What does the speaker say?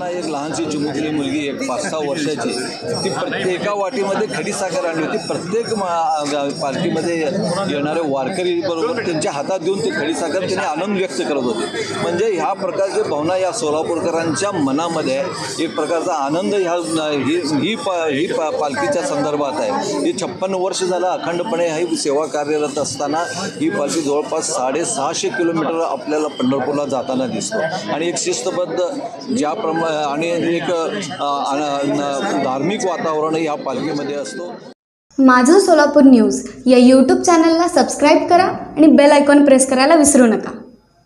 असताना एक लहानशी चिमुकली मुलगी एक पाच सहा वर्षाची ती प्रत्येका वाटीमध्ये खडी साखर आणली होती. प्रत्येक मा- पार्टीमध्ये येणारे वारकरी बरोबर त्यांच्या हातात देऊन ती खडी साखर त्यांनी आनंद व्यक्त करत होते. म्हणजे ह्या प्रकारचे भावना या सोलापूरकरांच्या मनामध्ये आहे. एक प्रकारचा आनंद ह्या ही ही पा ही पा पालखीच्या संदर्भात आहे. ही छप्पन वर्ष झालं अखंडपणे ही सेवा कार्यरत असताना ही पालखी जवळपास साडेसहाशे किलोमीटर आपल्याला पंढरपूरला जाताना दिसतो. आणि एक शिस्तबद्ध ज्याप्रमा आणि एक धार्मिक वातावरण या पालखीमध्ये असतो. माझं सोलापूर न्यूज या यूट्यूब चॅनलला सबस्क्राईब करा आणि बेल आयकॉन प्रेस करायला विसरू नका.